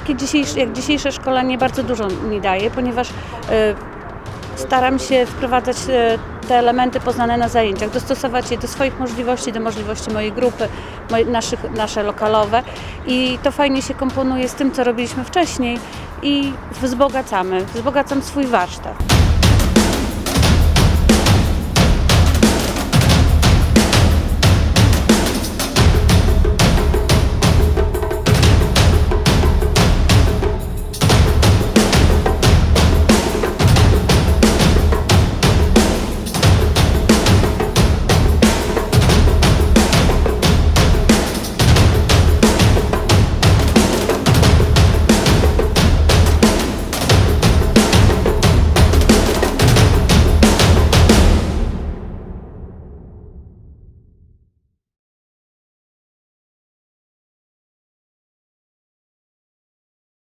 takie dzisiejsze, jak dzisiejsze szkolenie bardzo dużo mi daje, ponieważ e, staram się wprowadzać e, te elementy poznane na zajęciach, dostosować je do swoich możliwości, do możliwości mojej grupy, naszych, nasze lokalowe i to fajnie się komponuje z tym, co robiliśmy wcześniej i wzbogacamy, wzbogacam swój warsztat.